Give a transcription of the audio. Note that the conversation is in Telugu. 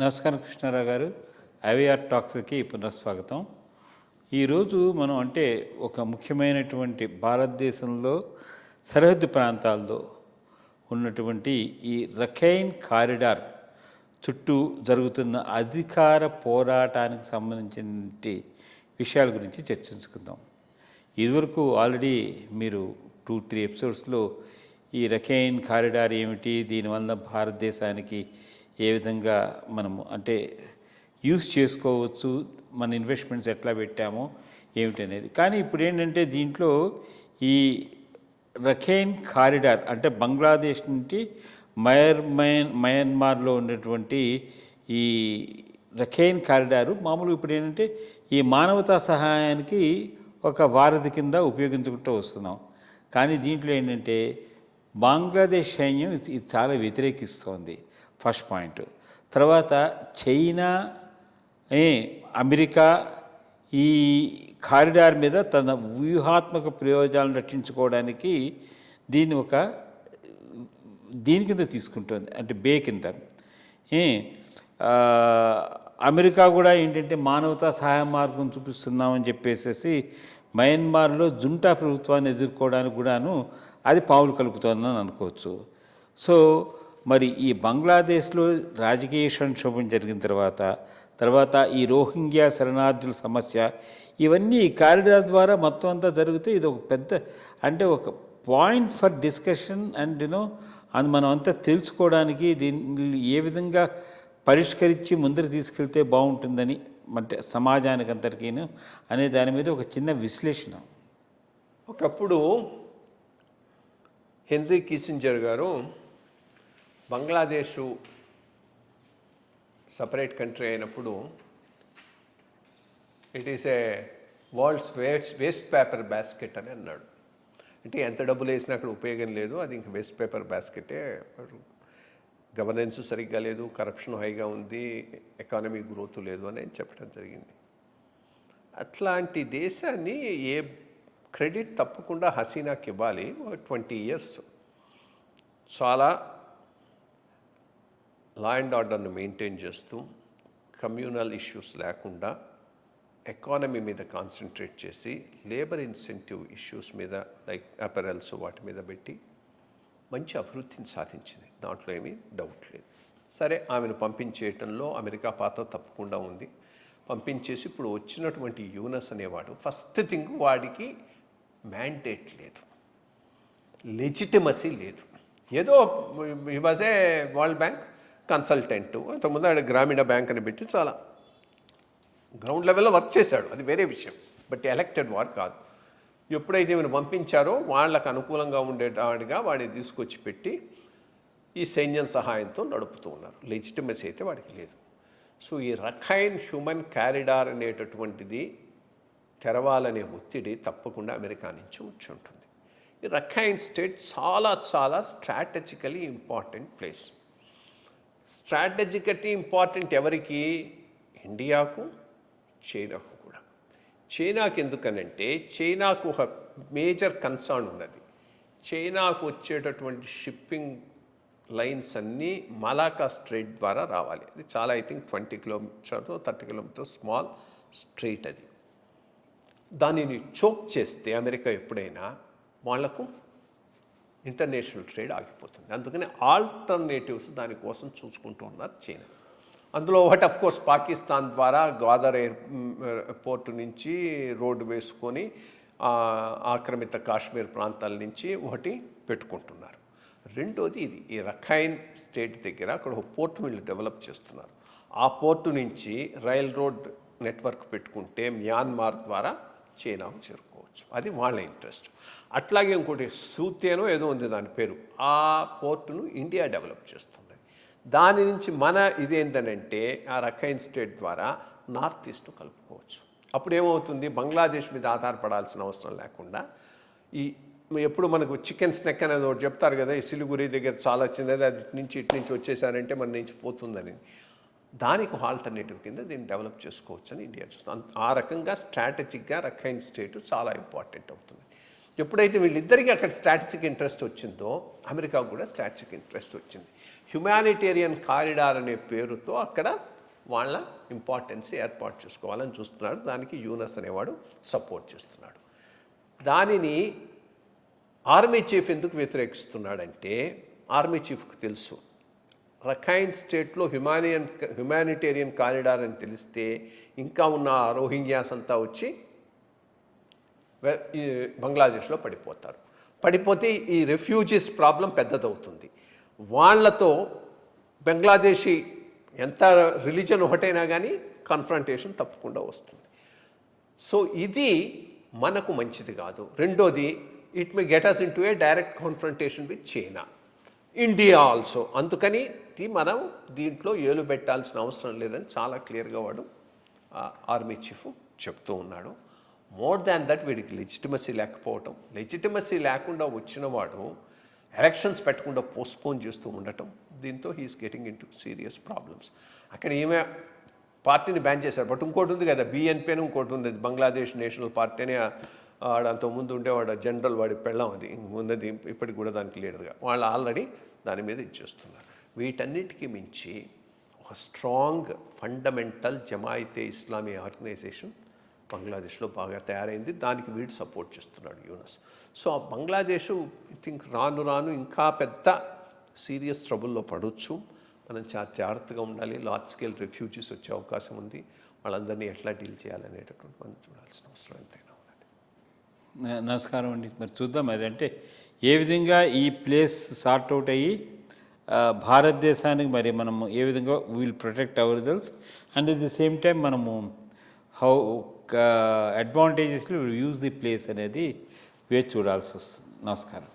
నమస్కారం కృష్ణారావు గారు. ఐవీఆర్ టాక్స్కి పునఃస్వాగతం. ఈరోజు మనం అంటే ఒక ముఖ్యమైనటువంటి భారతదేశంలో సరిహద్దు ప్రాంతాల్లో ఉన్నటువంటి ఈ రఖైన్ కారిడార్ చుట్టూ జరుగుతున్న అధికార పోరాటానికి సంబంధించిన విషయాల గురించి చర్చించుకుందాం. ఇదివరకు ఆల్రెడీ మీరు టూ త్రీ ఎపిసోడ్స్లో ఈ రఖైన్ కారిడార్ ఏమిటి దీనివల్ల భారతదేశానికి ఏ విధంగా మనము అంటే యూస్ చేసుకోవచ్చు మన ఇన్వెస్ట్మెంట్స్ ఎట్లా పెట్టామో ఏమిటి అనేది. కానీ ఇప్పుడు ఏంటంటే దీంట్లో ఈ రఖైన్ కారిడార్ అంటే బంగ్లాదేశ్ నుండి మయర్ మయన్ మయన్మార్లో ఉన్నటువంటి ఈ రఖైన్ కారిడారు మామూలుగా ఇప్పుడు ఏంటంటే ఈ మానవతా సహాయానికి ఒక వారధి కింద ఉపయోగించుకుంటూ వస్తున్నాం. కానీ దీంట్లో ఏంటంటే బంగ్లాదేశ్ సైన్యం ఇది చాలా వ్యతిరేకిస్తోంది. First point. తర్వాత చైనా అమెరికా ఈ కారిడార్ మీద తన వ్యూహాత్మక ప్రయోజనాలను రక్షించుకోవడానికి దీన్ని ఒక దీని కింద తీసుకుంటుంది అంటే బే కింద. అమెరికా కూడా ఏంటంటే మానవతా సహాయ మార్గం చూపిస్తున్నామని చెప్పేసేసి మయన్మార్లో జుంటా ప్రభుత్వాన్ని ఎదుర్కోవడానికి కూడాను అది పావులు కలుపుతోందని అనుకోవచ్చు. సో మరి ఈ బంగ్లాదేశ్లో రాజకీయ సంక్షోభం జరిగిన తర్వాత తర్వాత ఈ రోహింగ్యా శరణార్థుల సమస్య ఇవన్నీ ఈ కారిడార్ ద్వారా మొత్తం అంతా జరిగితే ఇది ఒక పెద్ద అంటే ఒక point for discussion and you know అది మనం అంతా తెలుసుకోవడానికి దీన్ని ఏ విధంగా పరిష్కరించి ముందరు తీసుకెళ్తే బాగుంటుందని అంటే సమాజానికి అంతటికీను అనే దాని మీద ఒక చిన్న విశ్లేషణ. ఒకప్పుడు Henry Kissinger garu Bangladesh separate country అయినప్పుడు it is a world's waste waste paper basket అని అన్నాడు. అంటే ఎంత డబ్బులు వేసినా అక్కడ ఉపయోగం లేదు అది ఇంక వేస్ట్ పేపర్ బాస్కెటే గవర్నెన్స్ సరిగ్గా లేదు కరప్షన్ హైగా ఉంది ఎకానమీ గ్రోత్ లేదు అని చెప్పడం జరిగింది. అట్లాంటి దేశాన్ని ఏ క్రెడిట్ తప్పకుండా హసీనాకి ఇవ్వాలి ట్వంటీ ఇయర్స్ చాలా లా అండ్ ఆర్డర్ను మెయింటైన్ చేస్తూ కమ్యూనల్ ఇష్యూస్ లేకుండా ఎకానమీ మీద కాన్సన్ట్రేట్ చేసి లేబర్ ఇన్సెంటివ్ ఇష్యూస్ మీద లైక్ అపెరల్స్ వాటి మీద పెట్టి మంచి అభివృద్ధిని సాధించింది. దాంట్లో ఏమీ డౌట్ లేదు. సరే ఆమెను పంపించేయటంలో అమెరికా పాత్ర తప్పకుండా ఉంది. పంపించేసి ఇప్పుడు వచ్చినటువంటి యూనస్ అనేవాడు ఫస్ట్ థింగ్ వాడికి మ్యాండేట్ లేదు. లెజిటిమసీ లేదు. ఏదో ఈ was a world bank consultant అంతకుముందు ఆయన గ్రామీణ బ్యాంక్ అని పెట్టి చాలా గ్రౌండ్ లెవెల్లో వర్క్ చేశాడు. అది వేరే విషయం. బట్ ఎలక్టెడ్ వార్ కాదు. ఎప్పుడైతే ఈమెను పంపించారో వాళ్ళకు అనుకూలంగా ఉండేవాడిగా వాడిని తీసుకొచ్చి పెట్టి ఈ సైన్యం సహాయంతో నడుపుతూ ఉన్నారు. లెజిటిమసీ అయితే వాడికి లేదు. సో ఈ రఖైన్ హ్యూమన్ క్యారిడార్ అనేటటువంటిది తెరవాలనే ఒత్తిడి తప్పకుండా అమెరికా నుంచి వచ్చి ఉంటుంది. ఈ రఖైన్ స్టేట్ చాలా చాలా strategically important place strategically important ఎవరికి? ఇండియాకు చైనాకు కూడా. చైనాకి ఎందుకనంటే చైనాకు ఒక మేజర్ కన్సర్న్ ఉన్నది. చైనాకు వచ్చేటటువంటి షిప్పింగ్ లైన్స్ అన్నీ మలాకా స్ట్రైట్ ద్వారా రావాలి. అది చాలా I think twenty kilometers thirty kilometer small strait అది. దానిని చోక్ చేస్తే అమెరికా ఎప్పుడైనా వాళ్ళకు ఇంటర్నేషనల్ ట్రేడ్ ఆగిపోతుంది. అందుకని ఆల్టర్నేటివ్స్ దానికోసం చూసుకుంటూ ఉన్నారు చైనా. అందులో ఒకటి అఫ్ కోర్స్ పాకిస్తాన్ ద్వారా గ్వాదర్ ఎయిర్ పోర్టు నుంచి రోడ్డు వేసుకొని ఆక్రమిత కాశ్మీర్ ప్రాంతాల నుంచి ఒకటి పెట్టుకుంటున్నారు. రెండోది ఇది ఈ రఖైన్ స్టేట్ దగ్గర అక్కడ ఒక పోర్ట్ వీళ్ళు డెవలప్ చేస్తున్నారు. ఆ పోర్టు నుంచి రైల్ రోడ్ నెట్వర్క్ పెట్టుకుంటే మ్యాన్మార్ ద్వారా చైనాకు చేసుకోవచ్చు అది వాళ్ళ ఇంట్రెస్ట్. అట్లాగే ఇంకోటి సూతేనో ఏదో ఉంది దాని పేరు. ఆ పోర్టును ఇండియా డెవలప్ చేస్తుంది. దాని నుంచి మన ఇదేంటనంటే ఆ రఖైన్ స్టేట్ ద్వారా నార్త్ ఈస్ట్ కలుపుకోవచ్చు. అప్పుడు ఏమవుతుంది బంగ్లాదేశ్ మీద ఆధారపడాల్సిన అవసరం లేకుండా ఈ ఎప్పుడు మనకు చికెన్ స్నెక్ అనేది ఒకటి చెప్తారు కదా ఈ సిలిగురి దగ్గర చాలా చిన్నది అది ఇటు నుంచి ఇటు నుంచి వచ్చేసారంటే మన నుంచి పోతుందని. దానికి ఒక ఆల్టర్నేటివ్ కింద దీన్ని డెవలప్ చేసుకోవచ్చు అని ఇండియా చూస్తుంది ఆ రకంగా స్ట్రాటజిక్గా రఖైన్ స్టేట్ చాలా ఇంపార్టెంట్ అవుతుంది. ఎప్పుడైతే వీళ్ళిద్దరికీ అక్కడ స్ట్రాటజిక్ ఇంట్రెస్ట్ వచ్చిందో అమెరికా కూడా స్ట్రాటజిక్ ఇంట్రెస్ట్ వచ్చింది. హ్యుమానిటేరియన్ కారిడార్ అనే పేరుతో అక్కడ వాళ్ళ ఇంపార్టెన్స్ ఏర్పాటు చేసుకోవాలని చూస్తున్నాడు. దానికి యూనస్ అనేవాడు సపోర్ట్ చేస్తున్నాడు. దానిని ఆర్మీ చీఫ్ ఎందుకు వ్యతిరేకిస్తున్నాడంటే ఆర్మీ చీఫ్కి తెలుసు. రఖైన్ స్టేట్లో హ్యుమానియన్ హ్యుమానిటేరియన్ కారిడార్ అని తెలిస్తే ఇంకా ఉన్న రోహింగ్యాస్ అంతా వచ్చి బంగ్లాదేశ్లో పడిపోతారు. పడిపోతే ఈ రెఫ్యూజీస్ ప్రాబ్లం పెద్దదవుతుంది. వాళ్ళతో బంగ్లాదేశీ ఎంత రిలీజన్ ఒకటైనా కానీ కన్ఫ్రంటేషన్ తప్పకుండా వస్తుంది. సో ఇది మనకు మంచిది కాదు. రెండోది it may get us into a direct confrontation with China India also అందుకని ఇది మనం దీంట్లో ఏలు పెట్టాల్సిన అవసరం లేదని చాలా క్లియర్గా వాడు ఆర్మీ చీఫ్ చెప్తూ ఉన్నాడు. మోర్ దాన్ దట్ వీడికి లెజిటిమసీ లేకపోవటం లెజిటిమసీ లేకుండా వచ్చిన వాడు ఎలక్షన్స్ పెట్టకుండా పోస్ట్పోన్ చేస్తూ ఉండటం దీంతో he is getting into serious problems అక్కడ ఈమె పార్టీని బ్యాన్ చేశారు బట్ ఇంకోటి ఉంది కదా బిఎన్పీ అని ఇంకోటి ఉంది. బంగ్లాదేశ్ నేషనల్ పార్టీ అని వాడు అంతకుముందు ఉండేవాడు జనరల్ వాడి పెళ్ళం అది. ఉన్నది ఇప్పటికి కూడా దానికి లీడర్గా. వాళ్ళు ఆల్రెడీ దాని మీద ఇచ్చేస్తున్నారు. వీటన్నిటికీ మించి ఒక strong fundamental Jamaat-e Islami organization బంగ్లాదేశ్లో బాగా తయారైంది. దానికి వీడు సపోర్ట్ చేస్తున్నాడు యూనస్. సో ఆ బంగ్లాదేశ్ ఐ థింక్ రాను రాను ఇంకా పెద్ద సీరియస్ ట్రబుల్లో పడవచ్చు మనం చాలా జాగ్రత్తగా ఉండాలి. లార్జ్ స్కేల్ రెఫ్యూజీస్ వచ్చే అవకాశం ఉంది. వాళ్ళందరినీ ఎట్లా డీల్ చేయాలనేటటువంటి మనం చూడాల్సిన అవసరం ఎంతైనా. నమస్కారం అండి. మరి చూద్దాం అదంటే ఏ విధంగా ఈ ప్లేస్ సార్ట్ అవుట్ అయ్యి భారతదేశానికి మరి మనము ఏ విధంగా will protect our results and at the same time మనము హౌ అడ్వాంటేజెస్లో యూజ్ ది ప్లేస్ అనేది వేచి చూడాల్సి వస్తుంది. నమస్కారం.